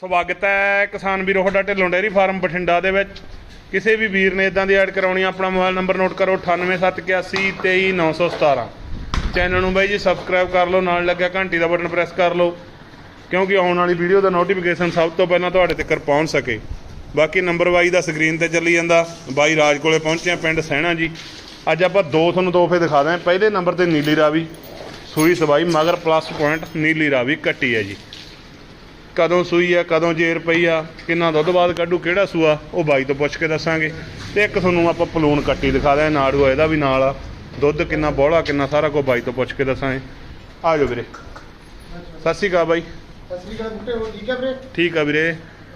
ਸਵਾਗਤ ਹੈ ਕਿਸਾਨ ਵੀਰੋ ਤੁਹਾਡਾ ਢਿੱਲੋਂ ਡੇਅਰੀ ਫਾਰਮ ਬਠਿੰਡਾ ਦੇ ਵਿੱਚ। ਕਿਸੇ ਵੀ ਵੀਰ ਨੇ ਇਦਾਂ ਦੀ ਐਡ ਕਰਾਉਣੀ ਆਪਣਾ ਮੋਬਾਈਲ ਨੰਬਰ ਨੋਟ ਕਰੋ 9871823917 ਚੈਨਲ ਨੂੰ ਬਾਈ ਜੀ ਸਬਸਕ੍ਰਾਈਬ ਕਰ ਲਓ, ਨਾਲ ਲੱਗਿਆ ਘੰਟੀ ਦਾ ਬਟਨ ਪ੍ਰੈਸ ਕਰ ਲਓ, ਕਿਉਂਕਿ ਆਉਣ ਵਾਲੀ ਵੀਡੀਓ ਦਾ ਨੋਟੀਫਿਕੇਸ਼ਨ ਸਭ ਤੋਂ ਪਹਿਲਾਂ ਤੁਹਾਡੇ ਤੱਕ ਪਹੁੰਚ ਸਕੇ। ਬਾਕੀ ਨੰਬਰ ਬਾਈ ਦਾ ਸਕਰੀਨ ਤੇ ਚੱਲੀ ਜਾਂਦਾ। ਬਾਈ ਰਾਜ ਕੋਲੇ ਪਹੁੰਚੇ ਆ, ਪਿੰਡ ਸਹਿਣਾ ਜੀ। ਅੱਜ ਆਪਾਂ ਦੋ, ਤੁਹਾਨੂੰ ਤੋਹਫੇ ਦਿਖਾ ਦਾਂ ਪਹਿਲੇ ਨੰਬਰ ਤੇ ਨੀਲੀ ਰਾਵੀ, ਸੂਈ ਸਵਾਈ, ਮਗਰ ਪਲੱਸ ਪੁਆਇੰਟ ਨੀਲੀ ਰਾਵੀ ਕੱਟੀ ਹੈ ਜੀ। ਕਦੋਂ ਸੂਈ ਆ ਕਦੋਂ ਜੇਰ ਪਈ ਆ ਕਿੰਨਾ ਦੁੱਧ ਬਾਅਦ ਕੱਢੂ ਕਿਹੜਾ ਸੂਆ ਉਹ ਬਾਈ ਤੋਂ ਪੁੱਛ ਕੇ ਦੱਸਾਂਗੇ। ਤੇ ਇੱਕ ਤੁਹਾਨੂੰ ਆਪਾਂ ਪਲੂਣ ਕੱਟੀ ਦਿਖਾ ਦਿਆਂ ਨਾੜੂ ਆ ਇਹਦਾ ਵੀ ਨਾਲ ਆ। ਦੁੱਧ ਕਿੰਨਾ ਬੋਲਾ ਕਿੰਨਾ ਸਾਰਾ ਕੁਝ ਬਾਈ ਤੋਂ ਪੁੱਛ ਕੇ ਦੱਸਾਂਗੇ। ਆ ਜਾਓ ਵੀਰੇ। ਸਤਿ ਸ਼੍ਰੀ ਅਕਾਲ ਬਾਈ। ਸਤਿ ਸ੍ਰੀ ਅਕਾਲ ਬੁੱਟੇ ਹੋ ਠੀਕ ਹੈ ਵੀਰੇ? ਠੀਕ ਆ ਵੀਰੇ।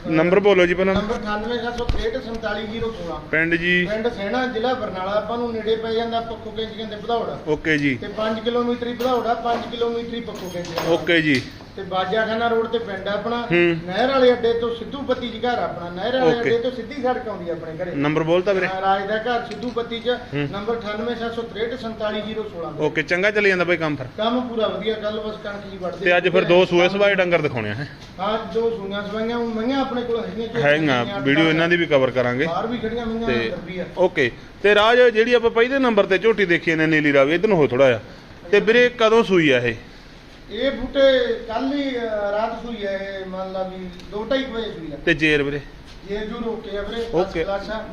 ਨੰਬਰ ਬੋਲੋ ਜੀ ਪਹਿਲਾਂ। ਨੰਬਰ 9876474016 ਪਿੰਡ ਜੀ। ਪਿੰਡ ਸੈਣਾ ਜ਼ਿਲ੍ਹਾ ਬਰਨਾਲਾ। ਆਪਾਂ ਨੂੰ ਨੇੜੇ ਪੈ ਜਾਂਦਾ ਪੱਖੋ ਕੈਂਚ ਕਹਿੰਦੇ ਭਦੌੜਾ। ਓਕੇ ਜੀ। ਤੇ 5 ਕਿਲੋਮੀਟਰ ਹੀ ਭਦੌੜਾ 5 ਕਿਲੋਮੀਟਰ ਹੀ ਪੱਖੋ ਕੈਂਚ ਓਕੇ ਜੀ। ਤੇ ਬਾਜਾਖਾਨਾ ਰੋਡ ਤੇ ਪਿੰਡ ਆ ਆਪਣਾ ਹੂੰ। ਨਹਿਰ ਵਾਲੇ ਅੱਡੇ ਤੋਂ ਸਿੱਧੂ ਪੱਤੀ ਚ ਘਰ ਆਪਣਾ ਨਹਿਰ ਵਾਲੇ Okay. ਅੱਡੇ ਤੋਂ ਸਿੱਧੀ ਸੜਕ ਆਉਂਦੀ ਆ ਆਪਣੇ ਘਰੇ। ਨੰਬਰ ਬੋਲਤਾ ਵੀਰੇ। ਰਾਜ ਦਾ ਘਰ ਸਿੱਧੂ ਪੱਤੀ ਚ ਹੂੰ। ਨੰਬਰ 9876474016 ਓਕੇ ਚੰਗਾ ਚੱਲੀ ਜਾਂਦਾ ਬਾਈ ਕੰਮ ਫਿਰ। ਕੰਮ ਪੂਰਾ ਵਧੀਆ ਕੱਲ ਬਸ ਕਣਕ ਜੀ ਵੜਦੇ ਤੇ ਅੱਜ ਫਿਰ ਦੋ ਸੂਏ ਸਵਾਏ ਡੰਗਰ ਦਿਖਾਉਣੇ ਆ ਹੈਂ। ਹਾਂ ਦੋ ਸੂਈਆਂ ਸਵਾਈਆਂ ਹੁਣ ਮਈਆਂ ਆਪਣੇ ਕੋਲ ਹੈਗੀਆਂ ਝੋਟੀਆਂ ਹੈਗਾ ਵੀਡੀਓ ਇਹਨਾਂ ਦੀ ਵੀ ਕਵਰ ਕਰਾਂਗੇ। ਬਾਹਰ ਵੀ ਖੜੀਆਂ ਮਈਆਂ ਤੇ ਅੰਦਰ ਵੀ ਆ। ਓਕੇ ਤੇ ਰਾਜ ਜਿਹੜੀ ਆਪਾਂ ਪਹਿਲੇ ਨੰਬਰ ਤੇ ਝੋਟੀ ਦੇਖੀ ਨੇ ਨੀਲੀ ਰਾਵੀ ਇਧਰ ਨੂੰ ਹੋ ਥੋੜਾ ਜਿਹਾ। ਤੇ ਵੀਰੇ ਕਦੋਂ ਸੂਈ ਆ ਇਹ? ਇਹ ਬੂਟੇ ਕੱਲ ਹੀ ਰਾਤ ਸੂਈ ਹੈ ਇਹ ਮੰਨ ਲਾ ਵੀ 2:30 ਵਜੇ ਸੂਈ ਹੈ ਤੇ ਜੇਰ ਵੀਰੇ? ਜੇ ਜੂ ਰੋਕੇ ਆ ਵੀਰੇ ਓਕੇ।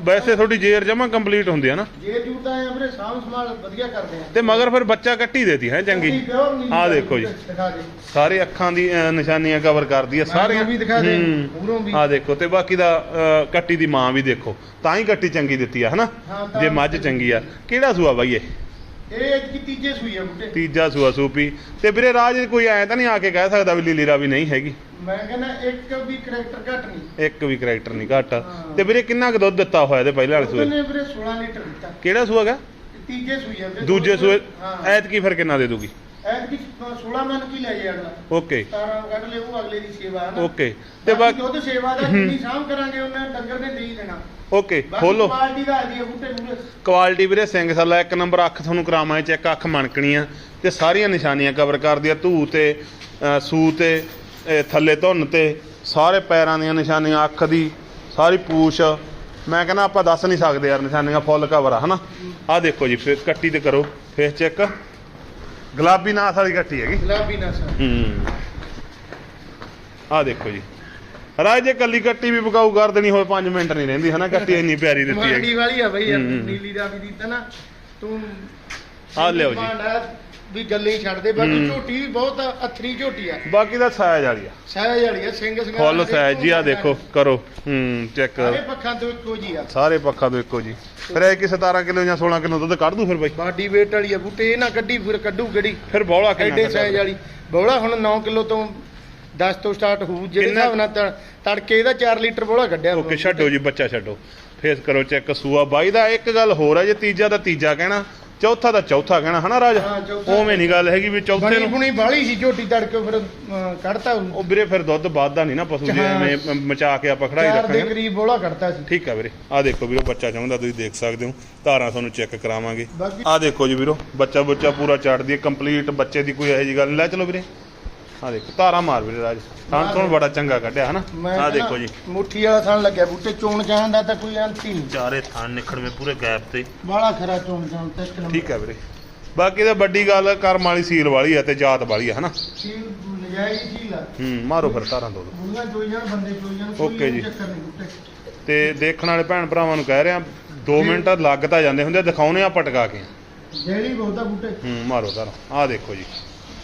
ਵੈਸੇ ਤੁਹਾਡੀ ਜੇਰ ਜਮਾ ਕੰਪਲੀਟ ਹੁੰਦੀ ਆ ਨਾ? ਜੇ ਜੂ ਤਾਂ ਆ ਵੀਰੇ ਸਾਂਭ ਸੰਭਾਲ ਵਧੀਆ ਕਰਦੇ ਆ। ਤੇ ਮਗਰ ਫਿਰ ਬੱਚਾ ਕੱਟੀ ਦੇਤੀ ਹੈ ਚੰਗੀ? ਦਾ ਦੇਖੋ ਜੀ। ਸਾਰੇ ਅੱਖਾਂ ਦੀ ਨਿਸ਼ਾਨੀਆਂ ਕਵਰ ਕਰਦੀ ਆ ਸਾਰੀਆਂ ਵੀ ਦਿਖਾ ਦੇ ਹੂੰ। ਮੂਹਰੋਂ ਵੀ। ਆ ਦੇਖੋ ਤੇ ਬਾਕੀ ਦਾ ਕੱਟੀ ਦੀ ਮਾਂ ਵੀ ਦੇਖੋ। ਤਾਂ ਹੀ ਕੱਟੀ ਚੰਗੀ ਦਿੱਤੀ ਆ ਹਨਾ? ਹਾਂ, ਜੇ ਮੱਝ ਚੰਗੀ ਆ। ਕਿਹੜਾ ਸੂਆ ਬਾਈ ਇਹ? ਇਹ ਅੱਜ ਕੀ ਤੀਜੇ ਸੂਈ ਆ ਬੂਟੇ? ਤੀਜਾ ਸੂਆ ਸੂਪੀ। ਤੇ ਵੀਰੇ ਰਾਜ ਕੋਈ ਐ ਤਾਂ ਨਹੀਂ ਆ ਕੇ ਕਹਿ ਸਕਦਾ ਵੀ ਲੀਲੀ ਰਾਵੀ ਨਹੀਂ ਹੈਗੀ। ਮੈਂ ਕਹਿੰਦਾ ਇੱਕ ਵੀ ਕਰੈਕਟਰ ਘੱਟ ਨਹੀਂ। ਇੱਕ ਵੀ ਕਰੈਕਟਰ ਨਹੀਂ ਘੱਟ। ਹਾਂ। ਤੇ ਵੀਰੇ ਕਿੰਨਾ ਕੁ ਦੁੱਧ ਦਿੱਤਾ ਹੋਇਆ ਇਹਦੇ ਪਹਿਲੇ ਵਾਲੇ ਸੂਏ ਉਹਨੇ ਵੀਰੇ 16 ਲੀਟਰ ਦਿੱਤਾ। ਕਿਹੜਾ ਸੂਆ ਗਾ ਤੀਜੇ ਸੂਈ ਆ ਵੀਰੇ ਦੂਜੇ ਸੂਏ ਹਾਂ। ਐਤਕੀ ਫਿਰ ਕਿੰਨਾ ਦੇ ਦੂਗੀ? ਐਤ ਕੀ 16 ਮਨ ਕੀ ਲੈ ਜਾਏ ਅਗਲਾ ਓਕੇ। 17 ਕੱਢ ਲਿਓ ਉਹ ਅਗਲੇ ਦੀ ਸੇਵਾ ਹੈ ਨਾ ਓਕੇ। ਤੇ ਬਾਕੀ ਦੁੱਧ ਸੇਵਾ ਦਾ ਜਿੰਨੀ ਸਾਂਭ ਕਰਾਂਗੇ ਉਹਨਾਂ ਡੰਗਰ ਨੇ ਦੇ ਹੀ ਦੇਣਾ। ਓਕੇ ਖੋਲੋ। ਕੁਆਲਿਟੀ ਦਾ ਆਦੀ ਬੂਟੇ ਮੂਰੇ ਕੁਆਲਿਟੀ ਵੀਰੇ ਸਿੰਘ ਸੱਲਾ ਇੱਕ ਨੰਬਰ ਅੱਖ ਤੁਹਾਨੂੰ ਕਰਾਵਾਂ ਚੈੱਕ ਅੱਖ ਮਣਕਣੀ ਆ ਤੇ ਸਾਰੀਆਂ ਨਿਸ਼ਾਨੀਆਂ ਕਵਰ ਕਰਦੀ ਆ ਧੂ ਤੇ ਸੂ ਤੇ ਥੱਲੇ ਧੁੰਨ ਤੇ ਸਾਰੇ ਪੈਰਾਂ ਦੀਆਂ ਨਿਸ਼ਾਨੀਆਂ ਅੱਖ ਦੀ ਸਾਰੀ ਪੂਛ। ਮੈਂ ਕਹਿੰਦਾ ਆਪਾਂ ਦੱਸ ਨਹੀਂ ਸਕਦੇ ਯਾਰ ਨਿਸ਼ਾਨੀਆਂ ਫੁੱਲ ਕਵਰ ਆ ਹਨਾ? ਦੇਖੋ ਜੀ ਫਿਰ ਕੱਟੀ ਤੇ ਕਰੋ ਫੇਸ ਚੈੱਕ ਗੁਲਾਬੀ ਨਾਸ ਵਾਲੀ ਕੱਟੀ ਹੈਗੀ। ਗੁਲਾਬੀ ਨਸਲ ਹੂੰ। ਆਹ ਦੇਖੋ ਜੀ। ਰਾਜ ਜੇ ਕੱਲੀ ਕੱਟੀ ਵੀ ਪਕਾਊ ਕਰ ਦੇਣੀ ਹੋਵੇ 5 ਮਿੰਟ ਨਹੀਂ ਰਹਿੰਦੀ ਹਨਾ? ਕੱਟੀ ਇੰਨੀ ਪਿਆਰੀ ਦਿੱਤੀ ਮਾੜੀ ਹੈਗੀ ਵਾਲੀ ਆ ਬਈ ਹੂੰ। ਨੀਲੀ ਦਾ ਵੀ ਦਿੱਤਾ ਨਾ ਤੂੰ ਆਹ ਲਿਆਓ ਜੀ। ਵੀ ਗੱਲੇ ਹੀ ਛੱਡ ਦੇ ਬਾਕੀ। ਝੋਟੀ ਵੀ ਬਹੁਤ ਅਥਰੀ ਝੋਟੀ ਆ। ਬਾਕੀ ਦਾ ਸਾਇਜ਼ ਵਾਲੀ ਆ। ਸਹਿਜ ਵਾਲੀ ਆ ਸਿੰਘ ਸਿੰਘ ਫੁੱਲ ਸਾਈਜ਼ ਜੀ ਆ ਦੇਖੋ ਕਰੋ ਹੂੰ ਚੈੱਕ ਸਾਰੇ ਪੱਖਾਂ ਤੋਂ ਇੱਕੋ ਜੀ ਆ। ਸਾਰੇ ਪੱਖਾਂ ਤੋਂ ਇੱਕੋ ਜੀ। ਫਿਰ ਇਹ ਕਿ 17 ਕਿਲੋ ਜਾਂ 16 ਕਿਲੋ ਦੁੱਧ ਕੱਢ ਦੂ ਫਿਰ ਬਾਈ? ਬਾਡੀ weight ਵਾਲੀ ਆ ਬੂਟੇ ਇਹ ਨਾ ਕੱਢੀ ਫਿਰ ਕੱਢੂ ਕਿਹੜੀ ਫਿਰ ਬੌਲਾ ਕਿੰਨਾ ਐਡੇ ਸਾਈਜ਼ ਵਾਲੀ। ਬੋਲਾ ਹੁਣ 9 ਕਿਲੋ ਤੋਂ 10 ਤੋਂ ਸਟਾਰਟ ਹੋਊ ਜਿਹੜੇ ਹਿਸਾਬ ਨਾਲ ਤੜ- ਤੜਕੇ ਇਹਦਾ 4 ਲੀਟਰ ਬੋਲਾ ਕੱਢਿਆ ਓਕੇ ਛੱਡੋ ਜੀ ਬੱਚਾ ਛੱਡੋ। ਫੇਸ ਕਰੋ ਚੈੱਕ ਸੂਆ ਬਾਈ ਦਾ ਇੱਕ ਗੱਲ ਹੋਰ ਹੈ ਜੇ ਤੀਜਾ ਦਾ ਤੀਜਾ ਕਹਿਣਾ। ਚੌਥਾ ਦਾ ਚੌਥਾ ਕਹਿਣਾ ਹਨਾ ਰਾਜ? ਹਾਂ, ਚੌਥਾ। ਉਵੇਂ ਨਹੀਂ ਗੱਲ ਹੈਗੀ ਵੀ ਚੌਥੇ ਬਣੀ ਨੂੰ। ਬੁਣੀ ਬਾਲੀ ਸੀ ਝੋਟੀ ਤੜਕੇ ਫਿਰ ਕੱਢਤਾ ਉਹ ਵੀਰੇ ਫਿਰ ਦੁੱਧ ਵੱਧਦਾ ਨਹੀਂ ਨਾ ਪਸ਼ੂ ਜੇ ਹਾਂ। ਐਵੇਂ ਮ- ਮਚਾ ਕੇ ਆਪਾਂ ਖੜਾਈ ਚਾਰ ਦੇ ਰੱਖਾਂਗੇ ਕਰੀਬ ਬੋਲਾ ਕੱਢਤਾ ਸੀ। ਠੀਕ ਆ ਵੀਰੇ। ਆ ਦੇਖੋ ਵੀਰੋ ਬੱਚਾ ਚਾਹੁੰਦਾ ਤੁਸੀਂ ਦੇਖ ਸਕਦੇ ਹੋ। ਧਾਰਾਂ ਤੁਹਾਨੂੰ ਚੈੱਕ ਕਰਾਵਾਂਗੇ। ਬਾਕੀ ਆ ਦੇਖੋ ਜੀ ਵੀਰੋ ਬੱਚਾ ਬੱਚਾ ਪੂਰਾ ਚੜਦੀ ਹੈ ਕੰਪਲੀਟ ਬੱਚੇ ਦੀ ਕੋਈ ਇਹੋ ਜੀ ਗੱਲ ਨਹੀਂ ਲੈ ਚਲੋ ਵੀਰੇ। ਆ ਦੇਖੋ ਧਾਰਾ ਮਾਰ ਵੀਰੇ ਰਾਜ। ਥਾਂ ਤੋਂ ਬੜਾ ਚੰਗਾ ਕੱਢਿਆ ਹਨਾ? ਆ ਦੇਖੋ ਜੀ। ਮੁੱਠੀ ਵਾਲਾ ਥਣ ਲੱਗਿਆ ਬੂਟੇ ਚੋਣ ਜਾਣ ਦਾ ਤਾਂ ਕੋਈ ਅੰਤ ਹੀ ਨਹੀਂ। ਚਾਰੇ ਥਾਂ ਨਿਖੜਵੇਂ ਪੂਰੇ ਗੈਪ ਤੇ। ਬਾਲਾ ਖਰਾ ਚੋਣ ਜਾਣ ਤੇ ਇੱਕ ਨੰਬਰ। ਠੀਕ ਹੈ ਵੀਰੇ। ਬਾਕੀ ਤਾਂ ਵੱਡੀ ਗੱਲ ਕਰਮ ਵਾਲੀ ਸੀਲ ਵਾਲੀ ਹੈ ਤੇ ਜਾਤ ਵਾਲੀ ਹੈ ਹਨਾ? ਸੀਲ ਨਜਾਇਜ਼ ਸੀਲ ਆ। ਹੂੰ ਮਾਰੋ ਫਿਰ ਧਾਰਾਂ ਦੋ ਦੋ। ਬੁੜੀਆਂ ਚੋਈ ਜਾਣ ਬੰਦੇ ਚੋਈ ਜਾਣ Okay ਜੀ। ਚੱਕਰ ਨਹੀਂ ਬੂਟੇ। ਤੇ ਦੇਖਣ ਵਾਲੇ ਭੈਣ ਭਰਾਵਾਂ ਨੂੰ ਕਹਿ ਰਿਹਾ 2 ਮਿੰਟ ਲੱਗ ਤਾਂ ਜਾਂਦੇ ਹੁੰਦੇ ਆ, ਦਿਖਾਉਣੇ ਆ ਪਟਕਾ ਕੇ। ਜਿਹੜੀ ਬਹੁਤਾ ਬੂਟੇ। ਹੂੰ ਮਾਰੋ ਧਾਰਾਂ। ਆ ਦੇਖੋ ਜੀ।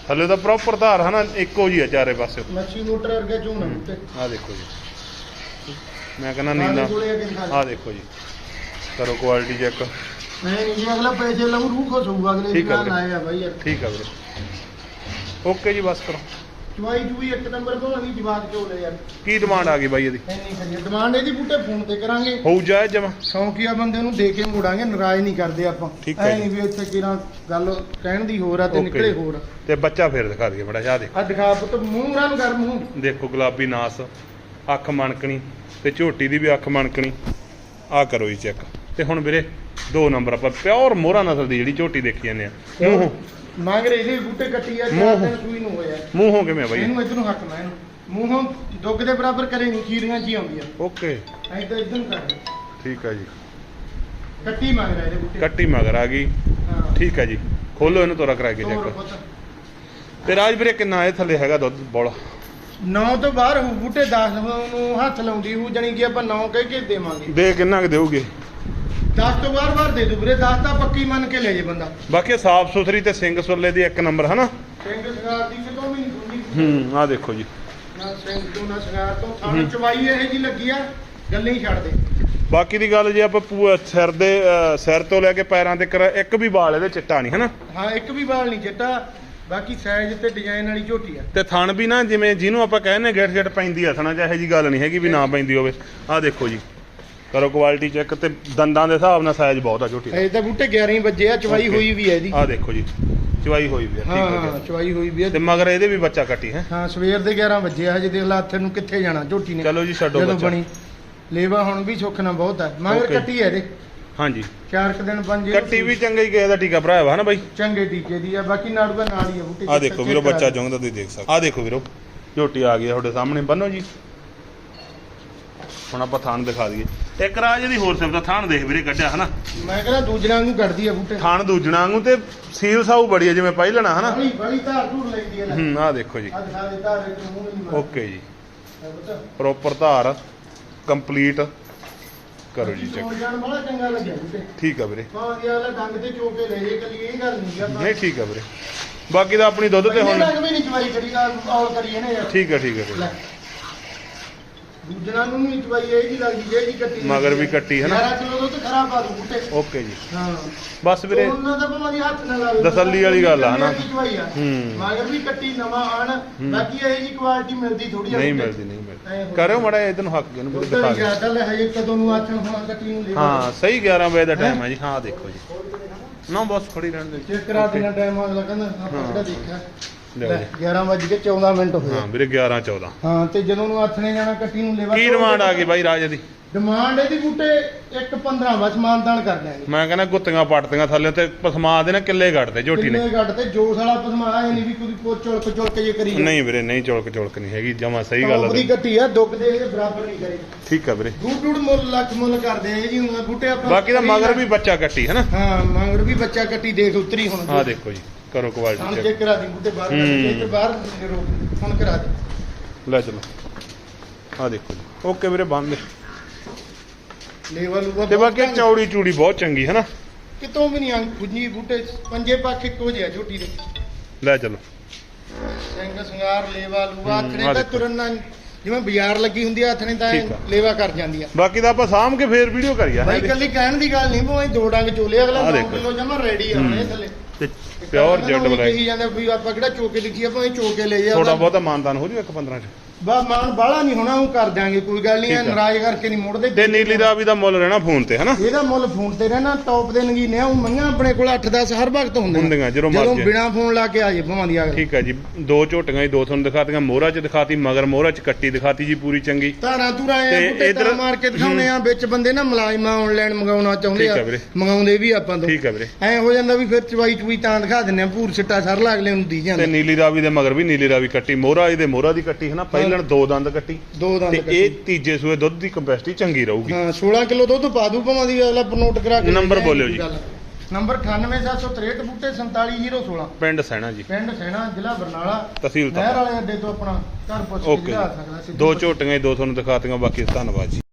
ਥੱਲੇ ਤਾਂ ਪ੍ਰੋਪਰ ਧਾਰ ਹਨਾ ਇੱਕੋ ਜੀ ਆ ਚਾਰੇ ਪਾਸੇ। ਮੱਛੀ ਮੋਟਰ ਵਰਗੇ ਚੋਣ ਆ ਬੂਟੇ ਆ ਦੇਖੋ ਜੀ। ਮੈਂ ਕਹਿੰਦਾ ਨੀਲਾ। ਆ ਦੇਖੋ ਜੀ। ਕਰੋ ਕੁਆਲਿਟੀ ਚੈੱਕ ਮੈਂ ਨਹੀਂ ਜੀ ਅਗਲਾ ਪੈਸੇ ਲਊ ਰੂਹ ਖੁਸ਼ ਹੋਊਗਾ ਅਗਲੇ ਠੀਕ ਆ ਵੀਰੇ। ਆਇਆ ਬਾਈ ਯਾਰ। ਠੀਕ ਆ ਵੀਰੇ। ਓਕੇ ਜੀ ਬਸ ਕਰੋ। ਚੁਆਈ ਚੂਈ ਇੱਕ ਨੰਬਰ ਕੋਲ ਜਵਾਬ ਚੋ ਲੈ ਯਾਰ? ਕੀ ਡਿਮਾਂਡ ਆ ਗਈ ਬਾਈ ਇਹਦੀ? ਇੰਨੀ ਖਰੀ ਡਿਮਾਂਡ ਇਹਦੀ ਬੂਟੇ ਫੋਨ ਤੇ ਕਰਾਂਗੇ। ਹੋਊ ਜਾਇਜ਼ ਜਮਾ? ਸ਼ੌਂਕੀਆ ਬੰਦੇ ਨੂੰ ਦੇ ਕੇ ਮੋੜਾਂਗੇ ਨਾਰਾਜ਼ ਨਹੀਂ ਕਰਦੇ ਆਪਾਂ। ਠੀਕ ਹੈ ਐ। ਨਹੀਂ ਵੀ ਇੱਥੇ ਕਿਰਾਂ ਗੱਲ ਕਹਿਣ ਦੀ ਹੋਰ ਆ ਤੇ Okay ਨਿਕਲੇ। ਹੋਰ ਤੇ ਬੱਚਾ ਫੇਰ ਦਿਖਾ ਦਈਏ ਬੜਾ ਜਾ ਦੇਖੋ। ਆ ਦਿਖਾ ਪੁੱਤ ਮੂੰਹ ਨਾਲ ਨੂੰ ਕਰ ਮੂੰਹ। ਦੇਖੋ ਗੁਲਾਬੀ ਨਾਸ ਅੱਖ ਮਣਕਣੀ ਤੇ ਝੋਟੀ ਦੀ ਵੀ ਅੱਖ ਮਣਕਣੀ। ਆ ਕਰੋ ਜੀ ਚੈੱਕ ਤੇ ਹੁਣ ਵੀਰੇ ਦੋ ਨੰਬਰ ਆਪਾਂ ਪਿਓਰ ਮੋਹਰਾ ਨਸਲ ਦੀ ਜਿਹੜੀ ਝੋਟੀ ਦੇਖੀ ਜਾਂਦੇ ਆ। ਮੂੰਹੋਂ। ਮੰਗ ਰਹੇ ਇਹਦੇ ਵੀ ਬੂਟੇ ਕੱਟੀ ਆ ਚਾਰ। ਦਿਨ ਸੂਈ ਨੂੰ ਹੋਇਆ ਮੂੰਹੋਂ ਕਿਵੇਂ ਆ ਬਾਈ। ਇਹਨੂੰ ਇਧਰੋਂ ਹੱਕ ਨਾ ਇਹਨੂੰ। ਮੂੰਹੋਂ ਦੁੱਗ ਦੇ ਬਰਾਬਰ ਕਰੇ ਨਹੀਂ ਖੀਰੀਆਂ ਚ ਹੀ ਆਉਂਦੀ ਆ ਓਕੇ। ਐਂ ਤਾਂ ਇਦਾਂ ਕਰ ਠੀਕ ਹੈ ਜੀ। ਕੱਟੀ ਮੰਗ ਰਿਹਾ ਇਹਦੇ ਬੂਟੇ। ਕੱਟੀ ਮਗਰ ਆ ਗਈ। ਹਾਂ। ਠੀਕ ਹੈ ਜੀ। ਖੋਲੋ ਇਹਨੂੰ ਤੋਰਾ ਕਰਾ ਕੇ ਚੈੱਕ। ਤੇ ਰਾਜ ਵੀਰੇ ਕਿੰਨਾ ਇਹ ਥੱਲੇ ਹੈਗਾ ਦੁੱਧ? ਬੋਲਾ। ਨੌ ਤੋਂ ਬਾਹਰ ਬੂਟੇ 10 ਨੂੰ ਹੱਥ ਲਾਉਂਦੀ ਹੂ ਜਾਣੀ ਕਿ ਆਪਾਂ 9 ਕਹਿ ਕੇ ਦੇਵਾਂਗੇ। ਦੇ ਕਿੰਨਾ ਕੁ ਦੇਊਗੇ? 10 ਤੋਂ ਬਾਹਰ ਬਾਹਰ ਦੇ ਦੂ ਵੀਰੇ 10 ਤਾਂ ਪੱਕੀ ਮੰਨ ਕੇ ਲੈ ਜੇ ਬੰਦਾ। ਬਾਕੀ ਸਾਫ਼ ਸੁਥਰੀ ਤੇ ਸਿੰਘ ਸੁਰਲੇ ਦੀ ਇੱਕ ਨੰਬਰ ਹਨਾ? ਸਿੰਘ ਸ਼ਿੰਗਾਰ ਦੀ ਕਿਤੋਂ ਵੀ ਨਹੀਂ ਹੁੰਦੀ। ਹੂੰ ਆ ਦੇਖੋ ਜੀ। ਨਾ ਸਿੰਘ ਤੋਂ ਨਾ ਸ਼ਿੰਗਾਰ ਤੋਂ। ਥਾਣ ਚਵਾਈ ਇਹ ਜੀ ਲੱਗੀ ਆ ਗੱਲਾਂ ਹੀ ਛੱਡ ਦੇ। ਬਾਕੀ ਦੀ ਗੱਲ ਜੇ ਆਪਾਂ ਸਿਰ ਦੇ ਸਿਰ ਤੋਂ ਲੈ ਕੇ ਪੈਰਾਂ ਤੱਕ ਇੱਕ ਵੀ ਵਾਲ ਇਹਦੇ ਚਿੱਟਾ ਨਹੀਂ ਹਨਾ? ਹਾਂ ਇੱਕ ਵੀ ਵਾਲ ਨਹੀਂ ਚਿੱਟਾ ਬਾਕੀ ਸਾਈਜ਼ ਤੇ ਡਿਜ਼ਾਈਨ ਵਾਲੀ ਝੋਟੀ ਆ। ਤੇ ਥਣ ਵੀ ਨਾ ਜਿਵੇਂ ਜਿਹਨੂੰ ਆਪਾਂ ਕਹਿੰਦੇ ਗਿੱਟ ਗਿੱਟ ਪੈਂਦੀ ਆ ਥਣਾ ਜਿਹੇ ਜੀ ਗੱਲ ਨਹੀਂ ਹੈਗੀ ਵੀ ਨਾ ਪੈਂਦੀ ਹੋਵੇ। ਆ ਦੇਖੋ ਜੀ। ਕਰੋ ਕੁਆਲਿਟੀ ਚੈੱਕ ਤੇ ਦੰਦਾਂ ਦੇ ਹਿਸਾਬ ਨਾਲ ਸਾਈਜ਼ ਬਹੁਤ ਆ ਝੋਟੀ ਦਾ। ਇਹ ਤਾਂ ਬੂਟੇ 11 ਹੀ ਵੱਜੇ ਆ ਚਵਾਈ Okay. ਹੋਈ ਵੀ ਹੈ ਇਹਦੀ। ਆ ਦੇਖੋ ਜੀ ਚਵਾਈ ਹੋਈ ਵੀ ਆ ਹਾਂ ਠੀਕ ਹੋ ਹਾਂ ਗਿਆ। ਚਵਾਈ ਹੋਈ ਵੀ ਹੈ ਤੇ ਮਗਰ ਇਹਦੇ ਵੀ ਬੱਚਾ ਕੱਟੀ ਹੈ। ਹਾਂ ਸਵੇਰ ਦੇ 11 ਵਜੇ ਆ ਹਜੇ ਦੇਖ ਲਾ ਹੱਥ ਨੂੰ ਕਿੱਥੇ ਜਾਣਾ ਝੋਟੀ ਨੇ। ਚਲੋ ਜੀ ਛੱਡੋ ਜਦੋਂ ਬੱਚਾ। ਬਣੀ। ਲੇਵਾ ਹੁਣ ਵੀ ਸੁੱਖਣਾ ਬਹੁਤ ਹੈ ਮਗਰ Okay. ਕੱਟੀ ਹੈ ਇਹਦੇ। ਹਾਂਜੀ। ਚਾਰ ਕੁ ਦਿਨ ਪੰਜ ਕੱਟੀ ਵੀ ਚੰਗਾ ਹੀ ਕਿਸੇ ਦਾ ਟੀਕਾ ਭਰਾਇਆ ਵਾ ਹਨਾ ਬਾਈ? ਚੰਗੇ ਟੀਕੇ ਦੀ ਆ ਬਾਕੀ ਨਾੜੂਗਾ ਨਾਲ ਹੀ ਆ ਬੂਟੇ ਆ ਦੇਖੋ ਵੀਰੋ ਬੱਚਾ ਜੋਂਦਾ ਤੁਸੀਂ ਦੇਖ ਸਕਦੇ। ਆ ਦੇਖੋ ਵੀਰੋ ਝੋਟੀ ਆ ਗਈ ਆ ਤੁਹਾਡੇ ਸਾਹਮਣੇ। ਬੰਨੋ ਜੀ। ਹੁਣ ਆਪਾਂ ਥਾਣ ਦਿਖਾ ਦਈਏ। ਇੱਕ ਰਾਜ ਦੀ ਹੋਰ ਸਿਫਤ ਥਾਣ ਦੇਖ ਵੀਰੇ ਕੱਢਿਆ ਹਨਾ? ਮੈਂ ਕਹਿੰਦਾ ਦੂਜਿਆਂ ਨੂੰ ਕੱਢਦੀ ਆ ਬੂਟੇ। ਥਾਣ ਦੂਜਣਾ ਵਾਂਗੂ ਤੇ ਸੀਲ ਸਾਊ ਬੜੀ ਆ ਜਿਵੇਂ ਪਹਿਲਣਾ ਹਨਾ? ਬੜੀ ਬੜੀ ਧਾਰ ਧੂਰ ਲੈਂਦੀ ਆ ਹੂੰ ਆ ਦੇਖੋ ਜੀ। ਓਕੇ ਜੀ। ਪ੍ਰੋਪਰ ਧਾਰ ਕੰਪਲੀਟ। ਕਰੋ ਜੀ ਚੈੱਕ। ਜਾਣ ਬੜਾ ਚੰਗਾ ਲੱਗਿਆ ਬੂਟੇ। ਠੀਕ ਆ ਵੀਰੇ। ਹਾਂ ਦੀ ਵਾਲਾ ਡੰਗ ਤੇ ਚੋ ਕੇ ਲੈ ਜੇ ਕੱਲੀ ਇਹ ਗੱਲ ਨਹੀਂ ਆ। ਨਹੀਂ ਠੀਕ ਆ ਵੀਰੇ। ਬਾਕੀ ਦਾ ਆਪਣੀ ਦੁੱਧ ਤੇ ਹੁਣ। ਵੀ ਨਹੀਂ ਕਰੀ ਕਰੀਏ ਨੇ ਠੀਕ ਆ ਠੀਕ ਆ ਦੂਜਿਆਂ ਨੂੰ ਨਹੀਂ ਚਵਾਈ ਇਹ ਜੀ ਲੱਗਦੀ ਜੇ ਜੀ ਕੱਟੀ ਮਗਰ ਵੀ ਕੱਟੀ ਹੈ ਨਾ? 11 ਕਿਲੋ ਦੁੱਧ ਖਰਾਬ ਆ ਦੂ ਬੂਟੇ। ਓਕੇ ਜੀ। ਹਾਂ। ਬਸ ਵੀਰੇ ਉਹਨਾਂ ਦਾ ਭਾਵੇਂ ਦੀ ਹੱਥ ਨਾਲ ਲਾਵੇ ਤਸੱਲੀ ਵਾਲੀ ਗੱਲ ਆ ਹੂੰ। ਮਗਰ ਵੀ ਕੱਟੀ ਨਵਾਂ ਆਣ। ਬਾਕੀ ਇਹ ਜੀ ਕੁਆਲਿਟੀ ਮਿਲਦੀ ਥੋੜੀ ਨਹੀਂ ਮਿਲਦੀ ਨਹੀਂ ਮਿਲਦੀ। ਕਰਿਓ ਮੜਾ ਇਧਰ ਨੂੰ ਹੱਕ ਇਹਨੂੰ ਵੀਰੇ ਦਿਖਾ ਦਿਓ। ਗੱਲ ਹੈ ਹਜੇ ਕਦੋਂ ਨੂੰ ਆਥਣ ਹੋਣਾ ਕੱਟੀ ਨੂੰ ਲੈ ਹਾਂ ਸਹੀ 11 ਵਜੇ ਦਾ ਟਾਈਮ ਹੈ ਜੀ। ਹਾਂ ਦੇਖੋ ਜੀ। ਨਾ ਬਸ ਖੜੀ ਰਹਿਣ ਦੇ ਚੈੱਕ ਕਰਾ ਦੇਣਾ ਟਾਈਮ ਅਗਲਾ ਕਹਿੰਦਾ ਆਪਾਂ। ਕਿਹੜਾ ਦੇਖਿਆ? ਲਿਆਓ ਲੈ, ਜੀ। 11 ਵੱਜ ਕੇ 14 ਮਿੰਟ ਹੋਏ ਹਾਂ ਵੀਰੇ 11 14 ਹਾਂ ਤੇ ਜਦੋਂ ਨੂੰ ਆਥਣੇ ਜਾਣਾ ਕੱਟੀ ਨੂੰ ਲੈਵਾ ਕੀ ਡਿਮਾਂਡ ਆ ਗਈ ਬਾਈ ਰਾਜ ਦੀ? ਡਿਮਾਂਡ ਇਹਦੀ ਬੂਟੇ 1 15 ਬਸ ਮਾਨਦਾਨ ਕਰ ਦਿਆਂਗੇ ਮੈਂ ਕਹਿੰਦਾ ਗੁੱਤੀਆਂ ਪੱਟਦੀਆਂ ਥੱਲੇ ਤੇ ਪਸਮਾ ਦੇ ਨਾ ਕਿੱਲੇ ਕੱਢਦੇ ਝੋਟੀ ਨੇ। ਕਿੰਨੇ ਘੱਟ ਤੇ ਜੋ ਸਾਲਾ ਪਸਮਾ ਇਹ ਨਹੀਂ ਵੀ ਕੋਈ ਪੋ ਚੁਲਕ ਚੁਲਕ ਜੇ ਕਰੀ ਨਹੀਂ ਵੀਰੇ ਨਹੀਂ ਚੌਲਕ ਚੌਲਕ ਨਹੀਂ ਹੈਗੀ ਜਮਾ ਸਹੀ ਗੱਲ ਉਹਦੀ ਆ ਦੁੱਖ ਦੇ ਇਹਦੇ ਬਰਾਬਰ ਨਹੀਂ ਕਰੀ। ਠੀਕ ਆ ਵੀਰੇ। ਡੂਡ ਡੂਡ ਮੁੱਲ ਲੱਖ ਮੁੱਲ ਕਰਦੇ ਆ ਇਹ ਜੀ ਹੁਣ ਬੂਟੇ ਆਪਾਂ ਬਾਕੀ ਦਾ ਮਗਰ ਵੀ ਬੱਚਾ ਕੱਟੀ ਹੈ ਨਾ? ਹਾਂ ਮਗਰ ਵੀ ਬੱਚਾ ਕੱਟੀ ਦੇਖ ਉਤਰੀ ਹੁਣ। ਆ ਦੇਖੋ ਜੀ। ਕਰੋ ਕੁਆਲਿਟੀ ਚੈੱਕ। ਚੈੱਕ ਕਰਾ ਦੀ ਬੂਟੇ ਬਾਹਰ ਹੂੰ। ਕੱਢ ਕੇ ਇੱਧਰ ਬਾਹਰ ਰੋਕ ਹੁਣ ਕਰਾ ਦੇ। ਲੈ ਚਲੋ। ਆ ਦੇਖੋ ਜੀ। ਓਕੇ ਵੀਰੇ ਬੰਦ। ਦੇ ਲੇਵਲ ਉਹ ਤੇ ਬਾਕੀ ਚੌੜੀ ਚੂੜੀ ਬਹੁਤ ਚੰਗੀ ਹੈ ਨਾ ਕਿਤੋਂ ਵੀ ਨਹੀਂ ਆਂ ਖੁੱਜੀ ਬੂਟੇ ਪੰਜੇ ਪੱਖ ਇੱਕੋ ਜਿਹਾ ਝੋਟੀ ਦੇ। ਲੈ ਚਲੋ। ਸਿੰਘ ਸਿੰਗਾਰ ਲੇਵਾ ਲੂਆ ਹੂੰ, ਆਥਣੇ ਤਾਂ ਦੇਖੋ। ਤੁਰਨ ਨਾਲ ਜਿਵੇਂ ਬਾਜ਼ਾਰ ਲੱਗੀ ਹੁੰਦੀ ਆ ਆਥਣੇ ਤਾਂ ਠੀਕ ਆ। ਲੇਵਾ ਕਰ ਜਾਂਦੀ ਆ। ਬਾਕੀ ਦਾ ਆਪਾਂ ਸਾਂਭ ਕੇ ਫੇਰ ਵੀਡੀਓ ਕਰੀਆ ਬਾਈ ਕੱਲੀ ਕਹਿਣ ਦੀ ਗੱਲ ਨਹੀਂ ਭਾਵੇਂ ਦੋ ਡੰਗ ਚੋਲੇ ਅਗਲਾ ਆਹ 9 ਦੇਖੋ। ਕਿਲੋ ਜਮਾ ਰੈਡੀ ਆ ਇਹ ਥੱਲੇ। ਤੇ ਪਿਓਰ ਜੈਡ ਕਹੀ ਬਲੈਕ। ਜਾਂਦਾ ਵੀ ਆਪਾਂ ਕਿਹੜਾ ਚੋਕੇ ਲਿਖੀ ਆ ਭਾਵੇਂ ਚੋਕੇ ਲੈ ਜਾ ਥੋੜਾ ਬਹੁਤਾ ਮਾਨਦਾਨ ਹੋ ਜੂ ਇੱਕ 15 ਚ। ਬਾ ਮਾਨ ਬਾਹਲਾ ਨਹੀਂ ਹੋਣਾ ਉਹ ਕਰ ਦਿਆਂਗੇ ਕੋਈ ਗੱਲ ਨਹੀਂ ਠੀਕ ਆ। ਨਾਰਾਜ਼ ਕਰਕੇ ਨਹੀਂ ਮੁੜਦੇ। ਤੇ ਨੀਲੀ ਦਾ ਵੀ ਦਾ ਮੁੱਲ ਰਹਿਣਾ ਫੋਨ ਤੇ ਹਨਾ? ਇਹਦਾ ਮੁੱਲ ਫੋਨ ਤੇ ਰਹਿਣਾ ਟੌਪ ਦੇ ਨਗੀਨੇ ਆ ਉਹ ਮੰਗਾਂ ਆਪਣੇ ਕੋਲ 8-10 ਹਰ ਵਕਤ ਹੁੰਦੇ। ਹੁੰਦੀਆਂ, ਜਦੋਂ ਮਰਜ਼ੀ। ਬਿਨਾ ਫੋਨ ਲਾ ਕੇ ਆ ਜੇ ਭਵਾਂ ਦੀ ਅਗਲੇ ਠੀਕ ਹੈ ਜੀ ਦੋ ਝੋਟੀਆਂ ਹੀ ਦੋ ਤੁਹਾਨੂੰ ਦਿਖਾਤੀਆਂ ਮੋਹਰਾ ਚ ਦਿਖਾਤੀ ਮਗਰ ਮੋਹਰਾ ਚ ਕੱਟੀ ਦਿਖਾਤੀ ਜੀ ਪੂਰੀ ਚੰਗੀ। ਧਾਰਾਂ ਧੂਰਾਂ ਤੇ ਐ ਬੁੱਟੇ ਇੱਧਰ- ਮਾਰ ਕੇ ਦਿਖਾਉਣੇ ਆ ਵਿੱਚ ਬੰਦੇ ਨਾ ਮੁਲਾਜ਼ਮਾਂ ਆਨਲਾਈਨ ਮੰਗਾਉਣਾ ਚਾਹੁੰਦੇ ਠੀਕ ਆ। ਆ ਵੀਰੇ। ਮੰਗਾਉਂਦੇ ਵੀ ਆਪਾਂ ਤੋਂ। ਠੀਕ ਹੈ ਵੀਰੇ। ਐ ਹੋ ਜਾਂਦਾ ਵੀ ਫਿਰ ਚਵਾਈ ਚੁਈ ਤਾਂ ਦਿਖਾ ਦਿੰਨੇ ਆ ਪੂਰ ਸਿੱਟਾ ਸਰਲਾ ਅਗਲੇ ਨੂੰ ਦੀ ਤੇ ਜਾਂਦੇ ਨੀਲੀ ਰਾਵੀ ਦੇ ਮਗਰ ਵੀ ਨੀਲੀ ਰਾਵੀ ਕੱਟੀ ਮੋਹਰਾ ਇਹਦੇ ਮੋਹਰਾ ਦੀ ਕੱਟੀ ਹੈ ਨਾ ਪਹਿਲਣ ਦੋ ਦੰਦ ਕੱਟੀ ਦੋ ਦੰਦ ਤੇ ਕੱਟੀ। ਇਹ ਤੀਜੇ ਸੂਏ ਦੁੱਧ ਦੀ ਕੰਪੈਸਿਟੀ ਚੰਗੀ ਰਹੂਗੀ ਹਾਂ 16 ਕਿਲੋ ਦੁੱਧ ਪਾ ਦੂ ਭਵਾਂ ਦੀ ਅਗਲਾ ਨੋਟ ਕਰਾ ਕੇ ਨੰਬਰ ਲੈ ਬੋਲਿਓ ਜੀ। ਗੱਲ। ਨੰਬਰ 98763 ਬੂਟੇ 47016 ਪਿੰਡ ਸੈਣਾ ਜੀ ਪਿੰਡ ਸੈਣਾ ਜ਼ਿਲ੍ਹਾ ਬਰਨਾਲਾ ਤਹਿਸੀਲ ਨਹਿਰ ਤਾਂ ਵਾਲੇ ਅੱਡੇ ਤੋਂ ਆਪਣਾ ਘਰ ਪੁੱਛ ਕੇ ਓਕੇ ਲਿਆ ਸਕਦਾ ਸਿੱਧੀ ਦੋ। ਝੋਟੀਆਂ ਹੀ ਦੋ ਤੁਹਾਨੂੰ ਦਿਖਾਤੀਆਂ ਬਾਕੀ ਧੰਨਵਾਦ ਜੀ